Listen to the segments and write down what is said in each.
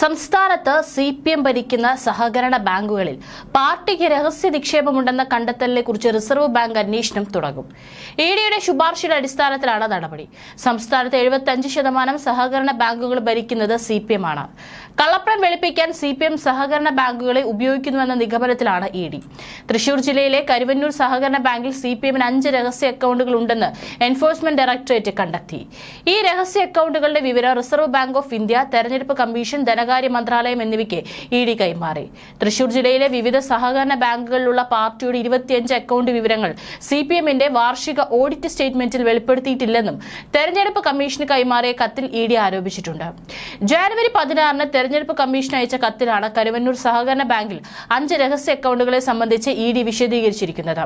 സംസ്ഥാനത്ത് C P M ഭരിക്കുന്ന സഹകരണ ബാങ്കുകളിൽ പാർട്ടിക്ക് രഹസ്യ നിക്ഷേപമുണ്ടെന്ന കണ്ടെത്തലിനെ കുറിച്ച് റിസർവ് ബാങ്ക് അന്വേഷണം തുടങ്ങും. ഇ ഡിയുടെ ശുപാർശയുടെ അടിസ്ഥാനത്തിലാണ് നടപടി. സംസ്ഥാനത്ത് എഴുപത്തഞ്ച് ശതമാനം സഹകരണ ബാങ്കുകൾ ഭരിക്കുന്നത് സി പി എം ആണ്. കള്ളപ്പണം വെളുപ്പിക്കാൻ സി പി എം സഹകരണ ബാങ്കുകളെ ഉപയോഗിക്കുന്നുവെന്ന നിഗമനത്തിലാണ് ഇ ഡി. തൃശൂർ ജില്ലയിലെ കരുവന്നൂർ സഹകരണ ബാങ്കിൽ സി പി എമ്മിന് അഞ്ച് രഹസ്യ അക്കൗണ്ടുകൾ ഉണ്ടെന്ന് എൻഫോഴ്സ്മെന്റ് ഡയറക്ടറേറ്റ് കണ്ടെത്തി. ഈ രഹസ്യ അക്കൗണ്ടുകളുടെ വിവരം റിസർവ് ബാങ്ക് ഓഫ് ഇന്ത്യ തെരഞ്ഞെടുപ്പ് കമ്മീഷൻ ധനകാര്യ മന്ത്രാലയം എന്നിവയ്ക്ക് ഇ ഡി കൈമാറി. തൃശൂർ ജില്ലയിലെ വിവിധ സഹകരണ ബാങ്കുകളിലുള്ള പാർട്ടിയുടെ ഇരുപത്തിയഞ്ച് അക്കൗണ്ട് വിവരങ്ങൾ സി പി എമ്മിന്റെ വാർഷിക ഓഡിറ്റ് സ്റ്റേറ്റ്മെന്റിൽ വെളിപ്പെടുത്തിയിട്ടില്ലെന്നും തെരഞ്ഞെടുപ്പ് കമ്മീഷന് കൈമാറിയ കത്തിൽ ഇ ഡി ആരോപിച്ചിട്ടുണ്ട്. ജാനുവരി പതിനാറിന് തെരഞ്ഞെടുപ്പ് കമ്മീഷൻ അയച്ച കത്തിലാണ് കരുവന്നൂർ സഹകരണ ബാങ്കിൽ അഞ്ച് രഹസ്യ അക്കൗണ്ടുകളെ സംബന്ധിച്ച് ഇ ഡി വിശദീകരിച്ചിരിക്കുന്നത്.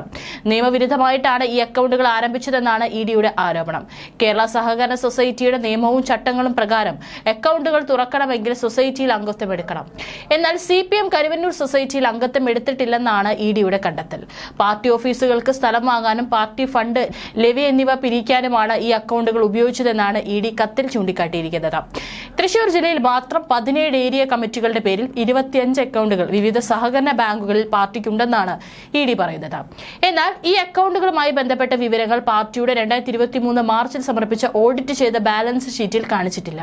നിയമവിരുദ്ധമായിട്ടാണ് ഈ അക്കൗണ്ടുകൾ ആരംഭിച്ചതെന്നാണ് ഇ ഡിയുടെ ആരോപണം. കേരള സഹകരണ സൊസൈറ്റിയുടെ നിയമവും ചട്ടങ്ങളും പ്രകാരം അക്കൗണ്ടുകൾ തുറക്കണമെങ്കിൽ സൊസൈറ്റിയിൽ അംഗത്വം എടുക്കണം. എന്നാൽ സി പി എം കരുവന്നൂർ സൊസൈറ്റിയിൽ അംഗത്വം എടുത്തിട്ടില്ലെന്നാണ് ഇ ഡിയുടെ കണ്ടെത്തൽ. പാർട്ടി ഓഫീസുകൾക്ക് സ്ഥലം വാങ്ങാനും പാർട്ടി ഫണ്ട് ലെവി എന്നിവ പിരിക്കാനുമാണ് ഈ അക്കൗണ്ടുകൾ ഉപയോഗിച്ചതെന്നാണ് ഇ ഡി കത്തിൽ ചൂണ്ടിക്കാട്ടിയിരിക്കുന്നത്. തൃശൂർ ജില്ലയിൽ മാത്രം പതിനേഴ് ഏരിയ കമ്മിറ്റികളുടെ പേരിൽ ഇരുപത്തിയഞ്ച് അക്കൗണ്ടുകൾ വിവിധ സഹകരണ ബാങ്കുകളിൽ പാർട്ടിക്കുണ്ടെന്നാണ് ഇ ഡി പറയുന്നത്. എന്നാൽ ഈ അക്കൗണ്ടുകളുമായി ബന്ധപ്പെട്ട വിവരങ്ങൾ പാർട്ടിയുടെ രണ്ടായിരത്തി ഇരുപത്തി മാർച്ചിൽ സമർപ്പിച്ച ഓഡിറ്റ് ചെയ്ത ബാലൻസ് ഷീറ്റിൽ കാണിച്ചിട്ടില്ല.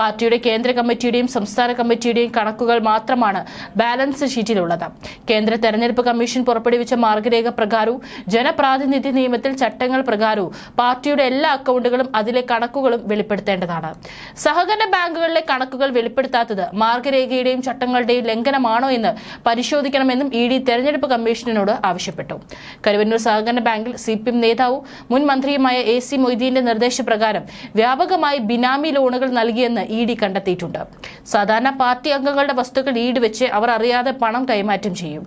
പാർട്ടിയുടെ കേന്ദ്ര കമ്മിറ്റിയുടെയും സംസ്ഥാന കമ്മിറ്റിയുടെയും കണക്കുകൾ മാത്രമാണ് ബാലൻസ് ഷീറ്റിലുള്ളത്. കേന്ദ്ര തെരഞ്ഞെടുപ്പ് കമ്മീഷൻ പുറപ്പെടുവിച്ച മാർഗരേഖ പ്രകാരവും ജനപ്രാതിനിധ്യ നിയമത്തിൽ ചട്ടങ്ങൾ പ്രകാരവും പാർട്ടിയുടെ എല്ലാ അക്കൗണ്ടുകളും അതിലെ കണക്കുകളും വെളിപ്പെടുത്തേണ്ടതാണ്. സഹകരണ ബാങ്കുകളിലെ കണക്കുകൾ വെളിപ്പെടുത്താത്തത് മാർഗരേഖയുടെയും ചട്ടങ്ങളുടെയും ലംഘനമാണോ എന്ന് പരിശോധിക്കണമെന്നും ഇ ഡി തെരഞ്ഞെടുപ്പ് കമ്മീഷനോട് ആവശ്യപ്പെട്ടു. കരുവന്നൂർ സഹകരണ ബാങ്കിൽ സി പി എം നേതാവും മുൻ മന്ത്രിയുമായ എ സി മൊയ്തീന്റെ നിർദ്ദേശപ്രകാരം വ്യാപകമായി ബിനാമി ലോണുകൾ നൽകിയെന്ന് ഇ ഡി കണ്ടെത്തിയിട്ടുണ്ട്. സാധാരണ പാർട്ടി അംഗങ്ങളുടെ വസ്തുക്കൾ ഈട് വെച്ച് അവർ അറിയാതെ പണം കൈമാറ്റം ചെയ്യും.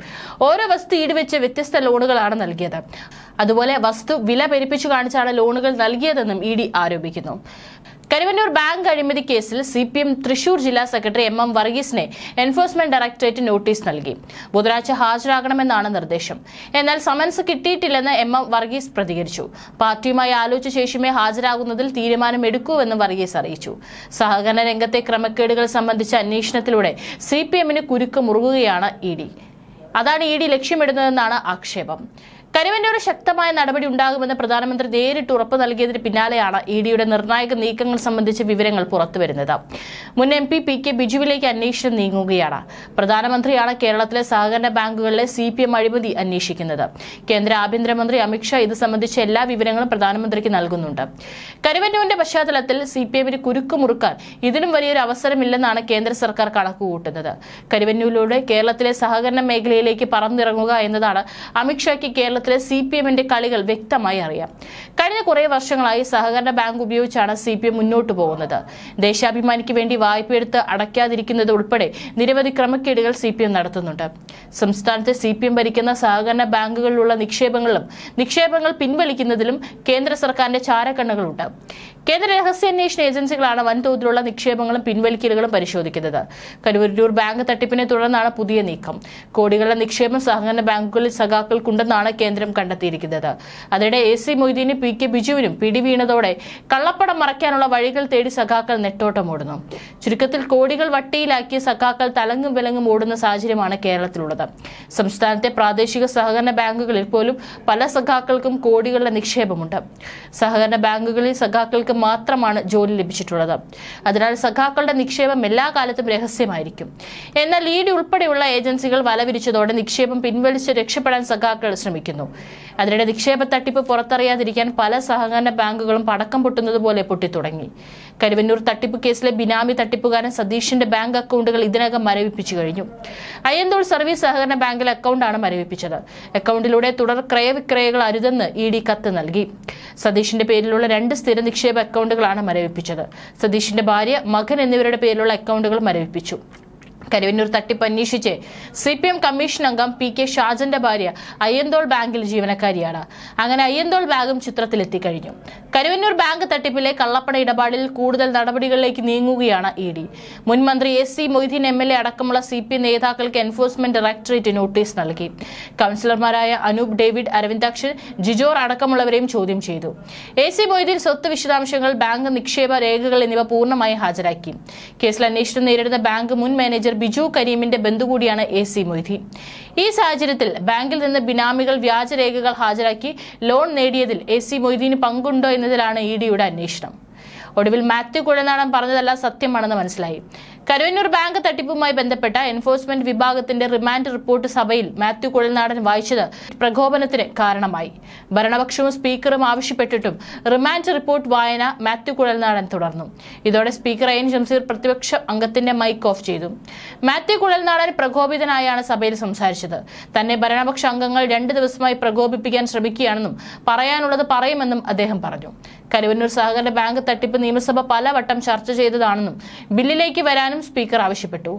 ഓരോ വസ്തു ഈട് വെച്ച് വ്യത്യസ്ത ലോണുകളാണ് നൽകിയത്. അതുപോലെ വസ്തു വില പെരുപ്പിച്ചു കാണിച്ചാണ് ലോണുകൾ നൽകിയതെന്നും ഇ ഡി ആരോപിക്കുന്നു. കരുവന്നൂർ ബാങ്ക് അഴിമതി കേസിൽ സി പി എം തൃശൂർ ജില്ലാ സെക്രട്ടറി എം എം വർഗീസിനെ എൻഫോഴ്സ്മെന്റ് ഡയറക്ടറേറ്റ് നോട്ടീസ് നൽകി. ബുധനാഴ്ച ഹാജരാകണമെന്നാണ് നിർദ്ദേശം. എന്നാൽ സമൻസ് കിട്ടിയിട്ടില്ലെന്ന് എം എം വർഗീസ് പ്രതികരിച്ചു. പാർട്ടിയുമായി ആലോചിച്ച ശേഷമേ ഹാജരാകുന്നതിൽ തീരുമാനമെടുക്കൂവെന്നും വർഗീസ് അറിയിച്ചു. സഹകരണ രംഗത്തെ ക്രമക്കേടുകൾ സംബന്ധിച്ച അന്വേഷണത്തിലൂടെ സി പി എമ്മിന് കുരുക്ക് മുറുകുകയാണ് ഇ ഡി. അതാണ് ഇ ഡി ലക്ഷ്യമിടുന്നതെന്നാണ് ആക്ഷേപം. കരുവന്നൂർ ശക്തമായ നടപടി ഉണ്ടാകുമെന്ന് പ്രധാനമന്ത്രി നേരിട്ട് ഉറപ്പ് നൽകിയതിന് പിന്നാലെയാണ് ഇ ഡിയുടെ നിർണായക നീക്കങ്ങൾ സംബന്ധിച്ച വിവരങ്ങൾ പുറത്തുവരുന്നത്. മുൻ എം പി പി കെ ബിജുവിലേക്ക് അന്വേഷണം നീങ്ങുകയാണ്. പ്രധാനമന്ത്രിയാണ് കേരളത്തിലെ സഹകരണ ബാങ്കുകളിലെ സി പി എം അഴിമതി അന്വേഷിക്കുന്നത്. കേന്ദ്ര ആഭ്യന്തരമന്ത്രി അമിത്ഷാ ഇത് സംബന്ധിച്ച എല്ലാ വിവരങ്ങളും പ്രധാനമന്ത്രിക്ക് നൽകുന്നുണ്ട്. കരുവന്നൂരിന്റെ പശ്ചാത്തലത്തിൽ സി പി എമ്മിന് കുരുക്കുമുറുക്കാൻ ഇതിനും വലിയൊരു അവസരമില്ലെന്നാണ് കേന്ദ്ര സർക്കാർ കണക്കുകൂട്ടുന്നത്. കരുവന്നൂരിലൂടെ കേരളത്തിലെ സഹകരണ മേഖലയിലേക്ക് പറന്നിറങ്ങുക എന്നതാണ് അമിത്ഷായ്ക്ക് കേരള കേരളത്തിലെ സി പി എമ്മിന്റെ കളികൾ വ്യക്തമായി അറിയാം. കഴിഞ്ഞ കുറേ വർഷങ്ങളായി സഹകരണ ബാങ്ക് ഉപയോഗിച്ചാണ് സി പി എം മുന്നോട്ട് പോകുന്നത്. ദേശാഭിമാനിക്ക് വേണ്ടി വായ്പയെടുത്ത് അടയ്ക്കാതിരിക്കുന്നത് ഉൾപ്പെടെ നിരവധി ക്രമക്കേടുകൾ സി പി എം നടത്തുന്നുണ്ട്. സംസ്ഥാനത്തെ സി പി എം ഭരിക്കുന്ന സഹകരണ ബാങ്കുകളിലുള്ള നിക്ഷേപങ്ങളിലും നിക്ഷേപങ്ങൾ പിൻവലിക്കുന്നതിലും കേന്ദ്ര സർക്കാരിന്റെ ചാരക്കണ്ണുകളുണ്ട്. കേന്ദ്ര രഹസ്യാന്വേഷണ ഏജൻസികളാണ് വൻതോതിലുള്ള നിക്ഷേപങ്ങളും പിൻവലിക്കലുകളും പരിശോധിക്കുന്നത്. കരുവരൂർ ബാങ്ക് തട്ടിപ്പിനെ തുടർന്നാണ് പുതിയ നീക്കം. കോടികളുടെ നിക്ഷേപം സഹകരണ ബാങ്കുകളിൽ സഖാക്കൾക്കുണ്ടെന്നാണ് കേന്ദ്രം കണ്ടെത്തിയിരിക്കുന്നത്. അതിനിടെ എ സി മൊയ്തീനും പി കെ ബിജുവിനും പിടി വീണതോടെ കള്ളപ്പണം മറയ്ക്കാനുള്ള വഴികൾ തേടി സഖാക്കൾ നെട്ടോട്ടമോടുന്നു. ചുരുക്കത്തിൽ കോടികൾ വട്ടിയിലാക്കിയ സഖാക്കൾ തലങ്ങും വിലങ്ങും ഓടുന്ന സാഹചര്യമാണ് കേരളത്തിലുള്ളത്. സംസ്ഥാനത്തെ പ്രാദേശിക സഹകരണ ബാങ്കുകളിൽ പോലും പല സഖാക്കൾക്കും കോടികളുടെ നിക്ഷേപമുണ്ട്. സഹകരണ ബാങ്കുകളിൽ സഖാക്കൾക്ക് മാത്രമാണ് ജോലി ലഭിച്ചിട്ടുള്ളത്. അതിനാൽ സഖാക്കളുടെ നിക്ഷേപം എല്ലാ കാലത്തും രഹസ്യമായിരിക്കും. എന്നാൽ ഇ ഡി ഉൾപ്പെടെയുള്ള ഏജൻസികൾ വലവിരിച്ചതോടെ നിക്ഷേപം പിൻവലിച്ച് രക്ഷപ്പെടാൻ സഖാക്കൾ ശ്രമിക്കുന്നു. അതിനിടെ നിക്ഷേപ തട്ടിപ്പ് പുറത്തറിയാതിരിക്കാൻ പല സഹകരണ ബാങ്കുകളും പടക്കം പൊട്ടുന്നത് പോലെ പൊട്ടിത്തുടങ്ങി. കരുവന്നൂർ തട്ടിപ്പ് കേസിലെ ബിനാമി തട്ടിപ്പുകാരൻ സതീഷിന്റെ ബാങ്ക് അക്കൗണ്ടുകൾ ഇതിനകം മരവിപ്പിച്ചു കഴിഞ്ഞു. അയ്യന്തോൾ സർവീസ് സഹകരണ ബാങ്കിലെ അക്കൗണ്ടാണ് മരവിപ്പിച്ചത്. അക്കൗണ്ടിലൂടെ തുടർ ക്രയവിക്രയകൾ അരുതെന്ന് ഇ ഡി കത്ത് നൽകി. സതീഷിന്റെ പേരിലുള്ള രണ്ട് സ്ഥിര നിക്ഷേപ അക്കൗണ്ടുകളാണ് മരവിപ്പിച്ചത്. സതീഷിന്റെ ഭാര്യ മകൻ എന്നിവരുടെ പേരിലുള്ള അക്കൗണ്ടുകൾ മരവിപ്പിച്ചു. കരുവന്നൂർ തട്ടിപ്പ് അന്വേഷിച്ച് സി പി എം കമ്മീഷൻ അംഗം പി കെ ഷാജന്റെ ഭാര്യ അയ്യന്തോൾ ബാങ്കിൽ ജീവനക്കാരിയാണ്. അങ്ങനെ അയ്യന്തോൾ ബാഗും ചിത്രത്തിലെത്തിക്കഴിഞ്ഞു. കരുവന്നൂർ ബാങ്ക് തട്ടിപ്പിലെ കള്ളപ്പണ ഇടപാടിൽ കൂടുതൽ നടപടികളിലേക്ക് നീങ്ങുകയാണ് ഇ ഡി. മുൻമന്ത്രി A C Moideen M L A അടക്കമുള്ള സി പി നേതാക്കൾക്ക് എൻഫോഴ്സ്മെന്റ് ഡയറക്ടറേറ്റ് നോട്ടീസ് നൽകി. കൌൺസിലർമാരായ അനൂപ് ഡേവിഡ് അരവിന്ദാക്ഷൻ ജിജോർ അടക്കമുള്ളവരെയും ചോദ്യം ചെയ്തു. എ സി മൊയ്തീൻ സ്വത്ത് വിശദാംശങ്ങൾ ബാങ്ക് നിക്ഷേപ രേഖകൾ എന്നിവ പൂർണമായി ഹാജരാക്കി. കേസിൽ അന്വേഷണം നേരിടുന്ന ബാങ്ക് മുൻ മാനേജർ ബിജു കരീമിന്റെ ബന്ധു കൂടിയാണ് എ സി മൊയ്തീൻ. ഈ സാഹചര്യത്തിൽ ബാങ്കിൽ നിന്ന് ബിനാമികൾ വ്യാജരേഖകൾ ഹാജരാക്കി ലോൺ നേടിയതിൽ എ സി മൊയ്തീന് പങ്കുണ്ടോ എന്നതിലാണ് ഇ ഡിയുടെ അന്വേഷണം. ഒടുവിൽ മാത്യു കുഴനാടൻ പറഞ്ഞതെല്ലാം സത്യമാണെന്ന് മനസ്സിലായി. കരുവന്നൂർ ബാങ്ക് തട്ടിപ്പുമായി ബന്ധപ്പെട്ട എൻഫോഴ്സ്മെന്റ് വിഭാഗത്തിന്റെ റിമാൻഡ് റിപ്പോർട്ട് സഭയിൽ മാത്യു കുഴൽനാടൻ വായിച്ചത് പ്രകോപനത്തിന് കാരണമായി. ഭരണപക്ഷവും സ്പീക്കറും ആവശ്യപ്പെട്ടിട്ടും റിമാൻഡ് റിപ്പോർട്ട് വായന മാത്യു കുഴൽനാടൻ തുടർന്നു. ഇതോടെ സ്പീക്കർ എൻ. ഷംസീർ പ്രതിപക്ഷ അംഗത്തിന്റെ മൈക്ക് ഓഫ് ചെയ്തു. മാത്യു കുഴൽനാടൻ പ്രകോപിതനായാണ് സഭയിൽ സംസാരിച്ചത്. തന്നെ ഭരണപക്ഷ അംഗങ്ങൾ രണ്ട് ദിവസമായി പ്രകോപിപ്പിക്കാൻ ശ്രമിക്കുകയാണെന്നും പറയാനുള്ളത് പറയുമെന്നും അദ്ദേഹം പറഞ്ഞു. കരുവന്നൂർ സഹകരണ ബാങ്ക് തട്ടിപ്പ് നിയമസഭ പലവട്ടം ചർച്ച ചെയ്തതാണെന്നും ബില്ലിലേക്ക് വരാനും സ്പീക്കർ ആവശ്യപ്പെട്ടു.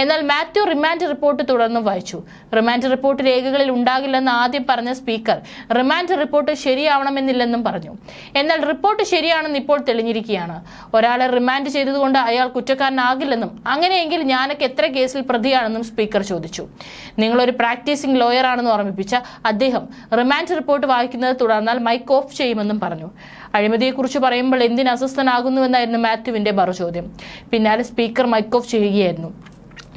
എന്നാൽ മാത്യു റിമാൻഡ് റിപ്പോർട്ട് തുടർന്നും വായിച്ചു. റിമാൻഡ് റിപ്പോർട്ട് രേഖകളിൽ ഉണ്ടാകില്ലെന്ന് ആദ്യം പറഞ്ഞ സ്പീക്കർ റിമാൻഡ് റിപ്പോർട്ട് ശരിയാവണമെന്നില്ലെന്നും പറഞ്ഞു. എന്നാൽ റിപ്പോർട്ട് ശരിയാണെന്ന് ഇപ്പോൾ തെളിഞ്ഞിരിക്കുകയാണ്. ഒരാളെ റിമാൻഡ് ചെയ്തതുകൊണ്ട് അയാൾ കുറ്റക്കാരനാകില്ലെന്നും അങ്ങനെയെങ്കിൽ ഞാനൊക്കെ എത്ര കേസിൽ പ്രതിയാണെന്നും സ്പീക്കർ ചോദിച്ചു. നിങ്ങളൊരു പ്രാക്ടീസിംഗ് ലോയറാണെന്ന് ഓർമ്മിപ്പിച്ച അദ്ദേഹം റിമാൻഡ് റിപ്പോർട്ട് വായിക്കുന്നത് തുടർന്നാൽ മൈക്ക് ഓഫ് ചെയ്യുമെന്നും പറഞ്ഞു. അഴിമതിയെക്കുറിച്ച് പറയുമ്പോൾ എന്തിന് അസ്വസ്ഥനാകുന്നുവെന്നായിരുന്നു മാത്യുവിന്റെ മറുചോദ്യം. പിന്നാലെ സ്പീക്കർ മൈക്ക് ഓഫ് ചെയ്യുകയായിരുന്നു.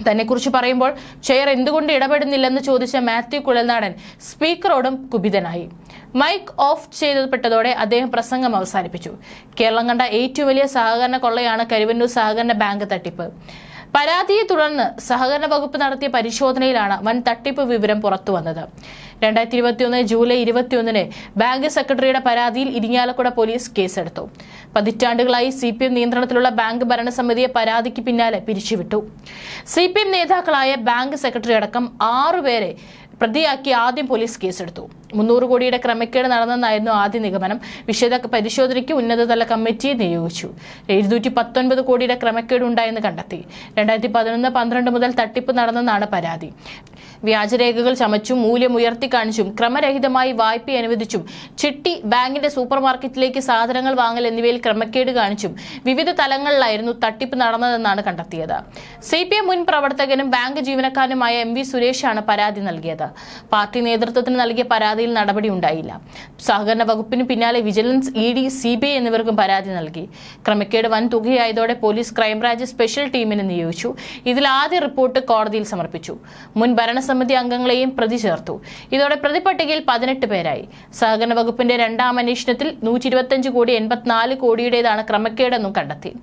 തന്നെക്കുറിച്ച് പറയുമ്പോൾ ചെയർ എന്തുകൊണ്ട് ഇടപെടുന്നില്ലെന്ന് ചോദിച്ച മാത്യു കുഴൽനാടൻ സ്പീക്കറോടും കുപിതനായി. മൈക്ക് ഓഫ് ചെയ്തപ്പെട്ടതോടെ അദ്ദേഹം പ്രസംഗം അവസാനിപ്പിച്ചു. കേരളം കണ്ട ഏറ്റവും വലിയ സഹകരണ കൊള്ളയാണ് കരുവന്നൂർ സഹകരണ ബാങ്ക് തട്ടിപ്പ്. പരാതിയെ തുടർന്ന് സഹകരണ വകുപ്പ് നടത്തിയ പരിശോധനയിലാണ് വൻ തട്ടിപ്പ് വിവരം പുറത്തുവന്നത്. രണ്ടായിരത്തി ഇരുപത്തിയൊന്ന് ജൂലൈ ഇരുപത്തിയൊന്നിന് ബാങ്ക് സെക്രട്ടറിയുടെ പരാതിയിൽ ഇരിങ്ങാലക്കുട പോലീസ് കേസെടുത്തു. പതിറ്റാണ്ടുകളായി സി പി എം നിയന്ത്രണത്തിലുള്ള ബാങ്ക് ഭരണസമിതിയെ പരാതിക്ക് പിന്നാലെ പിരിച്ചുവിട്ടു. സി പി എം നേതാക്കളായ ബാങ്ക് സെക്രട്ടറി അടക്കം ആറുപേരെ പ്രതിയാക്കി ആദ്യം പോലീസ് കേസെടുത്തു. മുന്നൂറ് കോടിയുടെ ക്രമക്കേട് നടന്നെന്നായിരുന്നു ആദ്യ നിഗമനം. വിശദ പരിശോധനയ്ക്ക് ഉന്നതതല കമ്മിറ്റിയെ നിയോഗിച്ചു. എഴുന്നൂറ്റി പത്തൊൻപത് കോടിയുടെ ക്രമക്കേട് ഉണ്ടായെന്ന് കണ്ടെത്തി. രണ്ടായിരത്തി പതിനൊന്ന് പന്ത്രണ്ട് മുതൽ തട്ടിപ്പ് നടന്നെന്നാണ് പരാതി. വ്യാജരേഖകൾ ചമച്ചും മൂല്യം ഉയർത്തി കാണിച്ചും ക്രമരഹിതമായി വായ്പ അനുവദിച്ചും ചിട്ടി ബാങ്കിന്റെ സൂപ്പർ മാർക്കറ്റിലേക്ക് സാധനങ്ങൾ വാങ്ങൽ എന്നിവയിൽ ക്രമക്കേട് കാണിച്ചും വിവിധ തലങ്ങളിലായിരുന്നു തട്ടിപ്പ് നടന്നതെന്നാണ് കണ്ടെത്തിയത്. സി മുൻ പ്രവർത്തകനും ബാങ്ക് ജീവനക്കാരനുമായ എം വി സുരേഷാണ് പരാതി നൽകിയത്. പാർട്ടി നേതൃത്വത്തിന് നൽകിയ പരാതിയിൽ നടപടി ഉണ്ടായില്ല. സഹകരണ വകുപ്പിന് പിന്നാലെ vigilance E D C B I എന്നിവർക്കും പരാതി നൽകി. ക്രമക്കേട് വൻ തുകയായതോടെ പോലീസ് ക്രൈംബ്രാഞ്ച് സ്പെഷ്യൽ ടീമിനെ നിയോഗിച്ചു. ഇതിൽ ആദ്യ റിപ്പോർട്ട് കോടതിയിൽ സമർപ്പിച്ചു. മുൻ ഭരണസമിതി അംഗങ്ങളെയും പ്രതി ചേർത്തു. ഇതോടെ പ്രതിപട്ടികയിൽ പതിനെട്ട് പേരായി. സഹകരണ വകുപ്പിന്റെ രണ്ടാം അന്വേഷണത്തിൽ നൂറ്റി ഇരുപത്തിയഞ്ച് കോടി എൺപത്തിനാല് കോടിയുടേതാണ് ക്രമക്കേടെന്നും കണ്ടെത്തി.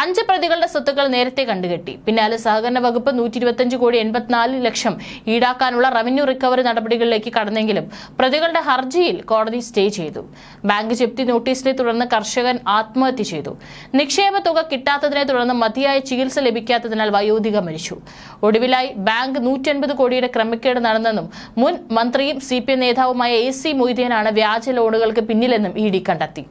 അഞ്ച് പ്രതികളുടെ സ്വത്തുക്കൾ നേരത്തെ കണ്ടുകെട്ടി. പിന്നാലെ സഹകരണ വകുപ്പ് നൂറ്റി ഇരുപത്തിയഞ്ച് കോടി എൺപത്തിനാല് ലക്ഷം ഈടാക്കാനുള്ള റവന്യൂ റിക്കവറി നടപടികളിലേക്ക് കടന്നെങ്കിലും പ്രതികളുടെ ഹർജിയിൽ കോടതി സ്റ്റേ ചെയ്തു. ബാങ്ക് ജപ്തി നോട്ടീസിനെ തുടർന്ന് കർഷകൻ ആത്മഹത്യ ചെയ്തു. നിക്ഷേപ തുക കിട്ടാത്തതിനെ തുടർന്ന് മതിയായ ചികിത്സ ലഭിക്കാത്തതിനാൽ വയോധിക മരിച്ചു. ഒടുവിലായി ബാങ്ക് നൂറ്റൻപത് കോടിയുടെ ക്രമക്കേട് നടന്നെന്നും മുൻ മന്ത്രിയും സി പി നേതാവുമായ എ സി മൊയ്തീനാണ് വ്യാജ ലോണുകൾക്ക് പിന്നിലെന്നും ഇ ഡി കണ്ടെത്തി.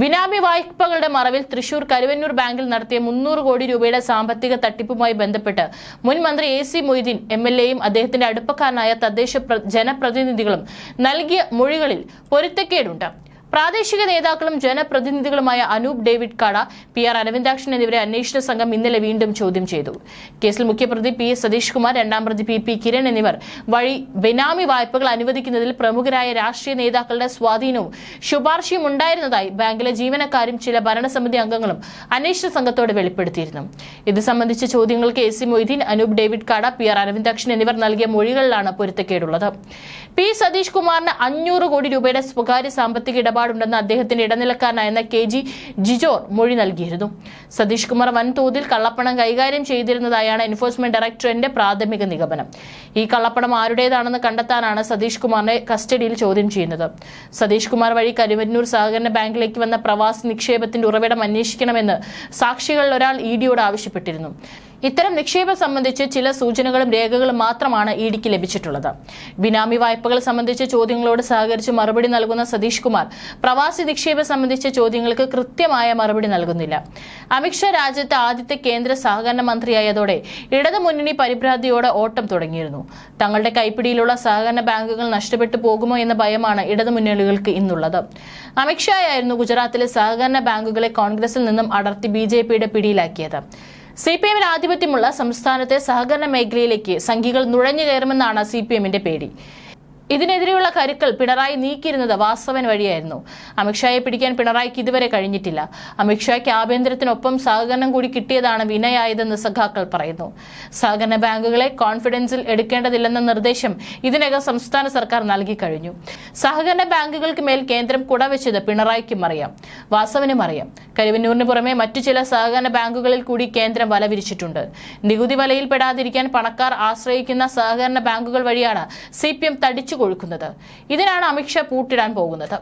ബിനാമി വായ്പകളുടെ മറവിൽ തൃശൂർ കരുവന്നൂർ ബാങ്കിൽ നടത്തിയ മുന്നൂറ് കോടി രൂപയുടെ സാമ്പത്തിക തട്ടിപ്പുമായി ബന്ധപ്പെട്ട് മുൻ മന്ത്രി A C Moideen M L എയും അദ്ദേഹത്തിന്റെ അടുപ്പക്കാരനായ തദ്ദേശ ജനപ്രതിനിധികളും നൽകിയ മൊഴികളിൽ പൊരുത്തക്കേടുണ്ട്. പ്രാദേശിക നേതാക്കളും ജനപ്രതിനിധികളുമായ അനൂപ് ഡേവിഡ് കാട പി ആർ അരവിന്ദാക്ഷൻ എന്നിവരെ അന്വേഷണ സംഘം ഇന്നലെ വീണ്ടും ചോദ്യം ചെയ്തു. കേസിൽ മുഖ്യപ്രതി പി എസ് സതീഷ് കുമാർ രണ്ടാം പ്രതി പി പി കിരൺ എന്നിവർ വഴി ബെനാമി വായ്പകൾ അനുവദിക്കുന്നതിൽ പ്രമുഖരായ രാഷ്ട്രീയ നേതാക്കളുടെ സ്വാധീനവും ശുപാർശയും ഉണ്ടായിരുന്നതായി ബാങ്കിലെ ജീവനക്കാരും ചില ഭരണസമിതി അംഗങ്ങളും അന്വേഷണ സംഘത്തോട് വെളിപ്പെടുത്തിയിരുന്നു. ഇത് സംബന്ധിച്ച ചോദ്യങ്ങൾക്ക് A C Moideen Anoop David കാട പി ആർ അരവിന്ദാക്ഷൻ എന്നിവർ നൽകിയ മൊഴികളിലാണ് പൊരുത്തക്കേടുള്ളത്. പി സതീഷ് കുമാറിന് അഞ്ഞൂറ് കോടി രൂപയുടെ സ്വകാര്യ സാമ്പത്തിക ഇടപാടുണ്ടെന്ന് അദ്ദേഹത്തിന്റെ ഇടനിലക്കാരനായിരുന്ന കെ ജി ജിജോർ മൊഴി നൽകിയിരുന്നു. സതീഷ് കുമാർ വൻതോതിൽ കള്ളപ്പണം കൈകാര്യം ചെയ്തിരുന്നതായാണ് എൻഫോഴ്സ്മെന്റ് ഡയറക്ടറേറ്റിന്റെ പ്രാഥമിക നിഗമനം. ഈ കള്ളപ്പണം ആരുടേതാണെന്ന് കണ്ടെത്താനാണ് സതീഷ് കുമാറിനെ കസ്റ്റഡിയിൽ ചോദ്യം ചെയ്യുന്നത്. സതീഷ് കുമാർ വഴി കരുവന്നൂർ സഹകരണ ബാങ്കിലേക്ക് വന്ന പ്രവാസി നിക്ഷേപത്തിന്റെ ഉറവിടം അന്വേഷിക്കണമെന്ന് സാക്ഷികളിൽ ഒരാൾ ഇ ഡിയോട് ആവശ്യപ്പെട്ടിരുന്നു. ഇത്തരം നിക്ഷേപം സംബന്ധിച്ച് ചില സൂചനകളും രേഖകളും മാത്രമാണ് ഇഡിക്ക് ലഭിച്ചിട്ടുള്ളത്. ബിനാമി വായ്പകൾ സംബന്ധിച്ച ചോദ്യങ്ങളോട് സഹകരിച്ച് മറുപടി നൽകുന്ന സതീഷ് കുമാർ പ്രവാസി നിക്ഷേപം സംബന്ധിച്ച ചോദ്യങ്ങൾക്ക് കൃത്യമായ മറുപടി നൽകുന്നില്ല. അമിത്ഷാ രാജ്യത്തെ ആദ്യത്തെ കേന്ദ്ര സഹകരണ മന്ത്രിയായതോടെ ഇടതുമുന്നണി പരിഭ്രാന്തിയോടെ ഓട്ടം തുടങ്ങിയിരുന്നു. തങ്ങളുടെ കൈപ്പിടിയിലുള്ള സഹകരണ ബാങ്കുകൾ നഷ്ടപ്പെട്ടു പോകുമോ എന്ന ഭയമാണ് ഇടതുമുന്നണികൾക്ക് ഇന്നുള്ളത്. അമിത്ഷായായിരുന്നു ഗുജറാത്തിലെ സഹകരണ ബാങ്കുകളെ കോൺഗ്രസിൽ നിന്നും അടർത്തി ബി പിടിയിലാക്കിയത്. സി പി എമ്മിന് ആധിപത്യമുള്ള സംസ്ഥാനത്തെ സഹകരണ മേഖലയിലേക്ക് സംഘികൾ നുഴഞ്ഞു കയറുമെന്നാണ് സി പി എമ്മിന്റെ പേടി. ഇതിനെതിരെയുള്ള കരുക്കൾ പിണറായി നീക്കിയിരുന്നത് വാസ്തവൻ വഴിയായിരുന്നു. അമിത്ഷായെ പിടിക്കാൻ പിണറായിക്ക് ഇതുവരെ കഴിഞ്ഞിട്ടില്ല. അമിത്ഷായ്ക്ക് ആഭ്യന്തരത്തിനൊപ്പം സഹകരണം കൂടി കിട്ടിയതാണ് വിനയായതെന്ന് സഖാക്കൾ പറയുന്നു. സഹകരണ ബാങ്കുകളെ കോൺഫിഡൻസിൽ എടുക്കേണ്ടതില്ലെന്ന നിർദ്ദേശം ഇതിനകം സംസ്ഥാന സർക്കാർ നൽകി കഴിഞ്ഞു. സഹകരണ ബാങ്കുകൾക്ക് മേൽ കേന്ദ്രം കുടവെച്ചത് പിണറായിക്കും അറിയാം. വാസവനും അറിയാം. കരുവന്നൂരിന് പുറമെ മറ്റു ചില സഹകരണ ബാങ്കുകളിൽ കൂടി കേന്ദ്രം വല വിരിച്ചിട്ടുണ്ട് നികുതി വലയിൽ പെടാതിരിക്കാൻ പണക്കാർ ആശ്രയിക്കുന്ന സഹകരണ ബാങ്കുകൾ വഴിയാണ് സി പി എം തടിച്ചു കൊഴുക്കുന്നത് ഇതിനാണ് അമിത്ഷാ പൂട്ടിടാൻ പോകുന്നത്.